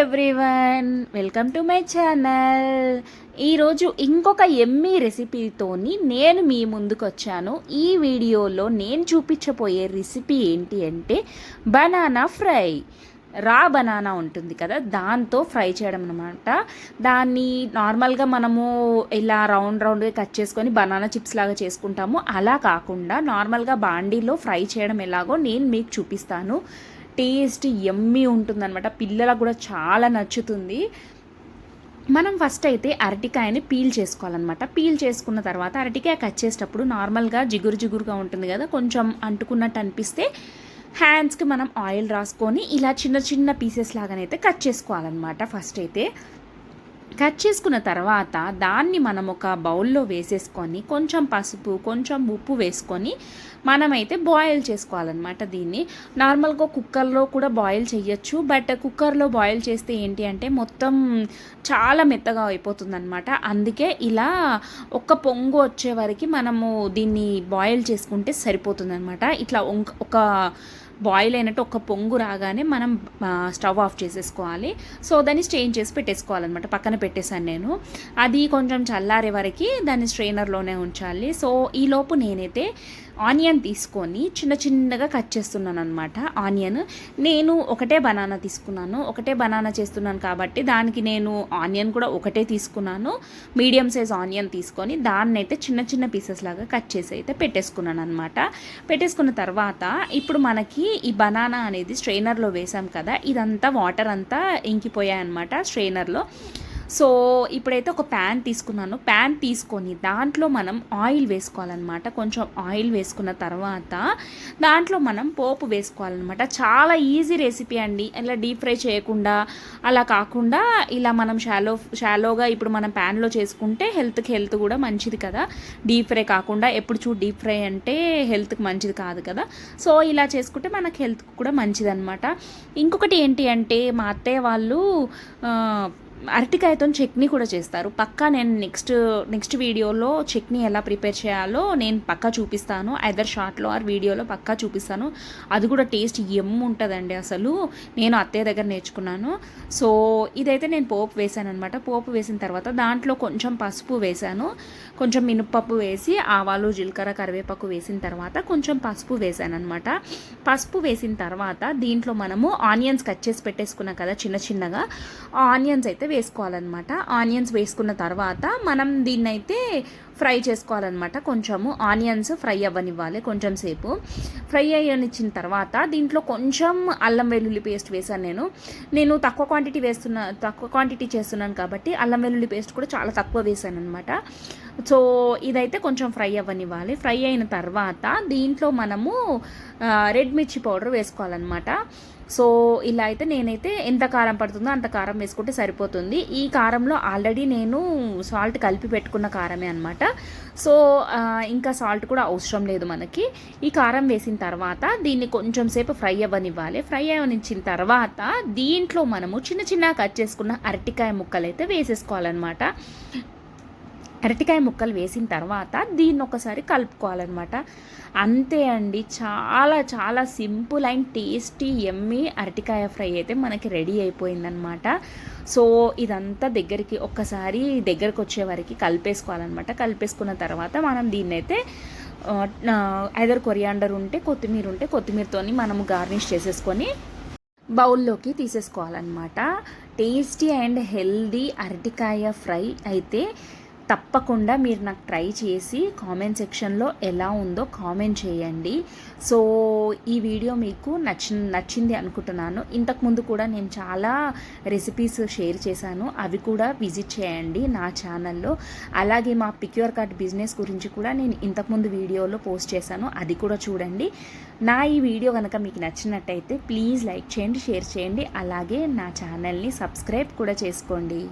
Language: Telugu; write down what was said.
Everyone welcome to my channel ఈరోజు ఇంకొక ఎమ్మీ రెసిపీతోని నేను మీ ముందుకు వచ్చాను ఈ వీడియోలో నేను చూపించబోయే రెసిపీ ఏంటి అంటే బనానా ఫ్రై. రా బనానా ఉంటుంది కదా దాంతో ఫ్రై చేయడం అనమాట దాన్ని నార్మల్గా మనము ఇలా రౌండ్ రౌండ్గా కట్ చేసుకొని బనానా చిప్స్ లాగా చేసుకుంటాము. అలా కాకుండా నార్మల్గా బాండీలో ఫ్రై చేయడం ఎలాగో నేను మీకు చూపిస్తాను. టేస్ట్ ఎమ్మీ ఉంటుందన్నమాట. పిల్లలకు కూడా చాలా నచ్చుతుంది. మనం ఫస్ట్ అయితే అరటికాయని పీల్ చేసుకోవాలన్నమాట. పీల్ చేసుకున్న తర్వాత అరటికాయ కట్ చేసేటప్పుడు నార్మల్గా జిగురు జిగురుగా ఉంటుంది కదా కొంచెం అంటుకున్నట్టు అనిపిస్తే హ్యాండ్స్కి మనం ఆయిల్ రాసుకొని ఇలా చిన్న చిన్న పీసెస్ లాగానైతే కట్ చేసుకోవాలన్నమాట ఫస్ట్ అయితే. కట్ చేసుకున్న తర్వాత దాన్ని మనం ఒక బౌల్లో వేసేసుకొని కొంచెం పసుపు కొంచెం ఉప్పు వేసుకొని మనమైతే బాయిల్ చేసుకోవాలన్నమాట దీన్ని. నార్మల్గా కుక్కర్లో కూడా బాయిల్ చేయొచ్చు బట్ కుక్కర్లో బాయిల్ చేస్తే ఏంటి అంటే మొత్తం చాలా మెత్తగా అయిపోతుందన్నమాట. అందుకే ఇలా ఒక పొంగు వచ్చే వరకు మనము దీన్ని బాయిల్ చేసుకుంటే సరిపోతుందన్నమాట. ఇట్లా ఒక బాయిల్ అయినట్టు ఒక పొంగు రాగానే మనం స్టవ్ ఆఫ్ చేసేసుకోవాలి. సో దాన్ని స్ట్రెయిన్ చేసి పెట్టేసుకోవాలన్నమాట. పక్కన పెట్టేశాను నేను. అది కొంచెం చల్లారే వరకు దాన్ని స్ట్రెయినర్లోనే ఉంచాలి. సో ఈలోపు నేనైతే ఆనియన్ తీసుకొని చిన్న చిన్నగా కట్ చేస్తున్నాను అనమాట ఆనియన్. నేను ఒకటే బనానా తీసుకున్నాను. ఒకటే బనానా చేస్తున్నాను కాబట్టి దానికి నేను ఆనియన్ కూడా ఒకటే తీసుకున్నాను. మీడియం సైజ్ ఆనియన్ తీసుకొని దాన్ని అయితే చిన్న చిన్న పీసెస్ లాగా కట్ చేసి అయితే పెట్టేసుకున్నాను అనమాట పెట్టేసుకున్న తర్వాత ఇప్పుడు మనకి ఈ బనానా అనేది స్ట్రైనర్లో వేసాం కదా ఇదంతా వాటర్ అంతా ఇంకిపోయాయి అనమాట స్ట్రైనర్లో. సో ఇప్పుడైతే ఒక ప్యాన్ తీసుకున్నాను. ప్యాన్ తీసుకొని దాంట్లో మనం ఆయిల్ వేసుకోవాలన్నమాట. కొంచెం ఆయిల్ వేసుకున్న తర్వాత దాంట్లో మనం పోపు వేసుకోవాలన్నమాట. చాలా ఈజీ రెసిపీ అండి. ఇలా డీప్ ఫ్రై చేయకుండా అలా కాకుండా ఇలా మనం షాలో షాలోగా ఇప్పుడు మనం ప్యాన్లో చేసుకుంటే హెల్త్కి హెల్త్ కూడా మంచిది కదా. డీప్ ఫ్రై కాకుండా ఎప్పుడు చూ డీప్ ఫ్రై అంటే హెల్త్కి మంచిది కాదు కదా. సో ఇలా చేసుకుంటే మనకు హెల్త్కి కూడా మంచిది అనమాట ఇంకొకటి ఏంటి అంటే మా అత్తయ్య వాళ్ళు అరటికాయతో చట్నీ కూడా చేస్తారు. పక్కా నేను నెక్స్ట్ నెక్స్ట్ వీడియోలో చట్నీ ఎలా ప్రిపేర్ చేయాలో నేను పక్కా చూపిస్తాను. ఐదర్ షార్ట్లో ఆర్ వీడియోలో పక్కా చూపిస్తాను. అది కూడా టేస్ట్ ఎమ్ ఉంటుందండి అసలు. నేను అత్తయ్య దగ్గర నేర్చుకున్నాను. సో ఇదైతే నేను పోపు వేసాను అనమాట పోపు వేసిన తర్వాత దాంట్లో కొంచెం పసుపు వేసాను. కొంచెం మినప్పప్పు వేసి ఆవాలు జీలకర్ర కరివేపాకు వేసిన తర్వాత కొంచెం పసుపు వేసాను అనమాట పసుపు వేసిన తర్వాత దీంట్లో మనము ఆనియన్స్ కట్ చేసి పెట్టేసుకున్నాం కదా చిన్న చిన్నగా. ఆనియన్స్ అయితే వేసుకోవాలన్నమాట. ఆనియన్స్ వేసుకున్న తర్వాత మనం దీన్నైతే ఫ్రై చేసుకోవాలన్నమాట. కొంచెము ఆనియన్స్ ఫ్రై అవ్వనివ్వాలి కొంచెం సేపు. ఫ్రై అయ్యనిచ్చిన తర్వాత దీంట్లో కొంచెం అల్లం వెల్లుల్లి పేస్ట్ వేసాను నేను. నేను తక్కువ క్వాంటిటీ వేస్తున్నా తక్కువ క్వాంటిటీ చేస్తున్నాను కాబట్టి అల్లం వెల్లుల్లి పేస్ట్ కూడా చాలా తక్కువ వేసాను అనమాట సో ఇదైతే కొంచెం ఫ్రై అవ్వనివ్వాలి. ఫ్రై అయిన తర్వాత దీంట్లో మనము రెడ్ మిర్చి పౌడర్ వేసుకోవాలన్నమాట. సో ఇలా అయితే నేనైతే ఎంత కారం పడుతుందో అంత కారం వేసుకుంటే సరిపోతుంది. ఈ కారంలో ఆల్రెడీ నేను సాల్ట్ కలిపి పెట్టుకున్న కారమే అనమాట సో ఇంకా సాల్ట్ కూడా అవసరం లేదు మనకి. ఈ కారం వేసిన తర్వాత దీన్ని కొంచెం సేపు ఫ్రై అవ్వనివ్వాలి. ఫ్రై అవ్వనిచ్చిన తర్వాత దీంట్లో మనము చిన్న చిన్న కట్ చేసుకున్న అరటికాయ ముక్కలు అయితే వేసేసుకోవాలన్నమాట. అరటికాయ ముక్కలు వేసిన తర్వాత దీన్ని ఒకసారి కలుపుకోవాలన్నమాట. అంతే అండి. చాలా చాలా సింపుల్ అండ్ టేస్టీ ఎమ్మి అరటికాయ ఫ్రై అయితే మనకి రెడీ అయిపోయిందనమాట సో ఇదంతా దగ్గరికి ఒక్కసారి దగ్గరకు వచ్చే వరకు కలిపేసుకోవాలన్నమాట. కలిపేసుకున్న తర్వాత మనం దీన్ని అయితే ఐదర్ కొరియాండర్ ఉంటే కొత్తిమీర ఉంటే కొత్తిమీరతోని మనము గార్నిష్ చేసేసుకొని బౌల్లోకి తీసేసుకోవాలన్నమాట. టేస్టీ అండ్ హెల్దీ అరటికాయ ఫ్రై అయితే తప్పకుండా మీరు నాకు ట్రై చేసి కామెంట్ సెక్షన్లో ఎలా ఉందో కామెంట్ చేయండి. సో ఈ వీడియో మీకు నచ్చి నచ్చింది అనుకుంటున్నాను. ఇంతకుముందు కూడా నేను చాలా రెసిపీస్ షేర్ చేశాను. అవి కూడా విజిట్ చేయండి నా ఛానల్లో అలాగే మా పిక్యూర్ కార్డ్ బిజినెస్ గురించి కూడా నేను ఇంతకుముందు వీడియోలో పోస్ట్ చేశాను. అది కూడా చూడండి. నా ఈ వీడియో కనుక మీకు నచ్చినట్టయితే ప్లీజ్ లైక్ చేయండి షేర్ చేయండి. అలాగే నా ఛానల్ని సబ్స్క్రైబ్ కూడా చేసుకోండి.